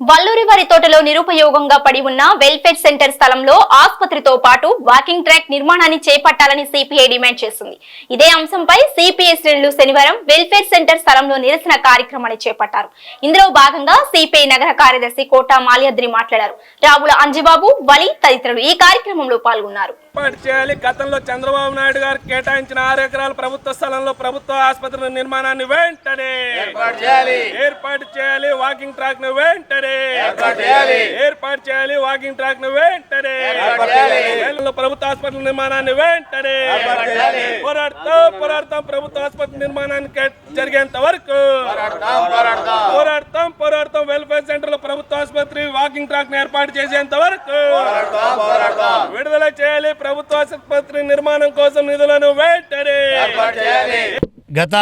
వల్లూరి వారి తోటలో నిరుపయోగంగా పడి ఉన్న వెల్ఫేర్ సెంటర్ స్థలంలో ఆసుపత్రితో పాటు వాకింగ్ ట్రాక్ నిర్మాణాన్ని చేపట్టాలని సిపిఐ డిమాండ్ చేసింది. ఇదే అంశంపై సిపిఐ శ్రేణులు శనివారం వెల్ఫేర్ సెంటర్ స్థలంలో నిరసన కార్యక్రమాన్ని చేపట్టారు. ఇందులో భాగంగా సిపిఐ నగర కార్యదర్శి కోట మాల్యాద్రి మాట్లాడారు. రావుల అంజిబాబు వలి తదితరులు ఈ కార్యక్రమంలో పాల్గొన్నారు. చేయాలి. గతంలో చంద్రబాబు నాయుడు గారు కేటాయించిన ఆరు ఎకరాల ప్రభుత్వ స్థలంలో ప్రభుత్వ ఆసుపత్రి నిర్మాణాన్ని వెంటనే ఏర్పాటు చేయాలి. వాకింగ్ ట్రాక్ను వెంటనే చేయాలి. ఏర్పాటు చేయాలి. వాకింగ్ ట్రాక్ను వెంటనే. ప్రభుత్వ ఆసుపత్రి నిర్మాణాన్ని వెంటనే. ఏర్పాటు చేయాలి. పోరాడతాం పోరాడతాం ప్రభుత్వ ఆసుపత్రి నిర్మాణానికి జరిగేంత వరకు. పోరాడతాం పోరాడతాం. వెల్ఫేర్ సెంటర్లో ప్రభుత్వ ఆసుపత్రి వాకింగ్ ట్రాక్ను ఏర్పాటు చేసేంత వరకు. విడుదల చేయాలి ప్రభుత్వ ఆసుపత్రి నిర్మాణం కోసం నిధులను వెంటనే. గత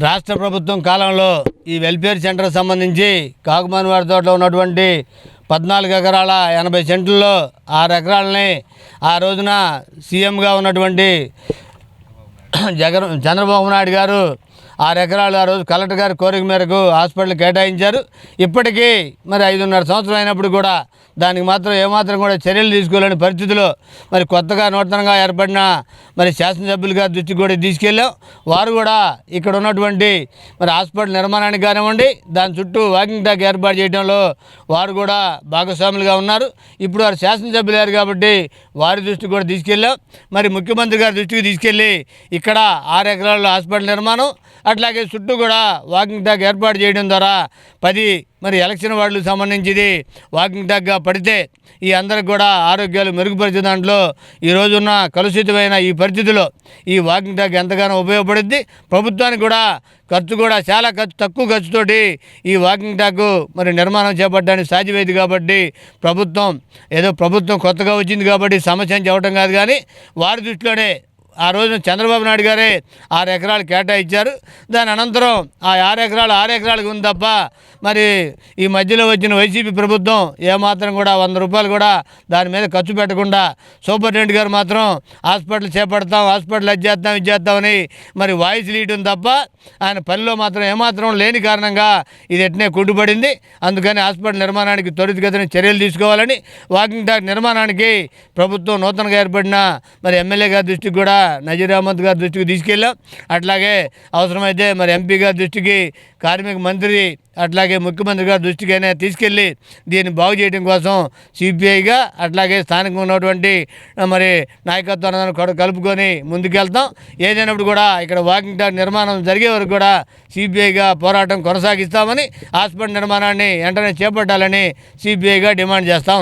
రాష్ట్ర ప్రభుత్వం కాలంలో ఈ వెల్ఫేర్ సెంటర్ సంబంధించి కాకుమానివాడి తోటలో ఉన్నటువంటి పద్నాలుగు ఎకరాల ఎనభై సెంట్లలో ఆరు ఎకరాలని ఆ రోజున సీఎంగా ఉన్నటువంటి జగన్ చంద్రబాబు నాయుడు గారు ఆరు ఎకరాలు ఆ రోజు కలెక్టర్ గారి కోరిక మేరకు హాస్పిటల్ కేటాయించారు. ఇప్పటికీ మరి ఐదున్నర సంవత్సరం అయినప్పుడు కూడా దానికి మాత్రం ఏమాత్రం కూడా చర్యలు తీసుకోలేని పరిస్థితిలో మరి కొత్తగా నూతనంగా ఏర్పడిన మరి శాసనసభ్యులు గారి దృష్టికి కూడా తీసుకెళ్ళాం. వారు కూడా ఇక్కడ ఉన్నటువంటి మరి హాస్పిటల్ నిర్మాణానికి కానివ్వండి దాని చుట్టూ వాకింగ్ ట్రాక్ ఏర్పాటు చేయడంలో వారు కూడా భాగస్వాములుగా ఉన్నారు. ఇప్పుడు వారు శాసనసభ్యులు గారు కాబట్టి వారి దృష్టికి కూడా తీసుకెళ్ళాం. మరి ముఖ్యమంత్రి గారి దృష్టికి తీసుకెళ్ళి ఇక్కడ ఆరు ఎకరాల హాస్పిటల్ నిర్మాణం అట్లాగే చుట్టూ కూడా వాకింగ్ ట్రాక్ ఏర్పాటు చేయడం ద్వారా పది మరి ఎలక్షన్ వార్డులకు సంబంధించింది వాకింగ్ ట్రాక్గా పడితే ఈ అందరికి కూడా ఆరోగ్యాలు మెరుగుపరిచే దాంట్లో ఈ కలుషితమైన ఈ పరిస్థితిలో ఈ వాకింగ్ ట్రాక్ ఎంతగానో ఉపయోగపడుద్ది. ప్రభుత్వానికి కూడా ఖర్చు కూడా చాలా ఖర్చు తక్కువ ఖర్చుతోటి ఈ వాకింగ్ ట్రాక్ మరి నిర్మాణం చేపట్టడానికి సాధ్యమైంది కాబట్టి ప్రభుత్వం ఏదో ప్రభుత్వం కొత్తగా వచ్చింది కాబట్టి సమస్య అని చెప్పడం కాదు కానీ వారి దృష్టిలోనే ఆ రోజున చంద్రబాబు నాయుడు గారే ఆరు ఎకరాలు కేటాయించారు. దాని అనంతరం ఆ ఆరు ఎకరాలు ఆరు ఎకరాలకు ఉంది తప్ప మరి ఈ మధ్యలో వచ్చిన వైసీపీ ప్రభుత్వం ఏమాత్రం కూడా వంద రూపాయలు కూడా దాని మీద ఖర్చు పెట్టకుండా సూపరింటెండెంట్ గారు మాత్రం హాస్పిటల్ చేపడతాం హాస్పిటల్ అది చేద్దాం ఇది చేద్దామని మరి వాయిస్ లీయటం తప్ప ఆయన పనిలో మాత్రం ఏమాత్రం లేని కారణంగా ఇది ఎట్నే కుంటుపడింది. అందుకని హాస్పిటల్ నిర్మాణానికి త్వరితగతిన చర్యలు తీసుకోవాలని వాకింగ్ ట్రాక్ నిర్మాణానికి ప్రభుత్వం నూతనంగా ఏర్పడిన మరి ఎమ్మెల్యే గారి దృష్టికి కూడా నజీర్ అహ్మద్ గారి దృష్టికి తీసుకెళ్ళాం. అట్లాగే అవసరమైతే మరి ఎంపీ గారి దృష్టికి కార్మిక మంత్రి అట్లాగే ముఖ్యమంత్రి గారి దృష్టికైనా తీసుకెళ్ళి దీన్ని బాగు చేయడం కోసం సిపిఐగా అట్లాగే స్థానికంగా ఉన్నటువంటి మరి నాయకత్వాన్ని కూడా కలుపుకొని ముందుకెళ్తాం. ఏదైనప్పుడు కూడా ఇక్కడ వాకింగ్ ట్రాక్ నిర్మాణం జరిగే వరకు కూడా సిపిఐగా పోరాటం కొనసాగిస్తామని హాస్పిటల్ నిర్మాణాన్ని వెంటనే చేపట్టాలని సిపిఐగా డిమాండ్ చేస్తాం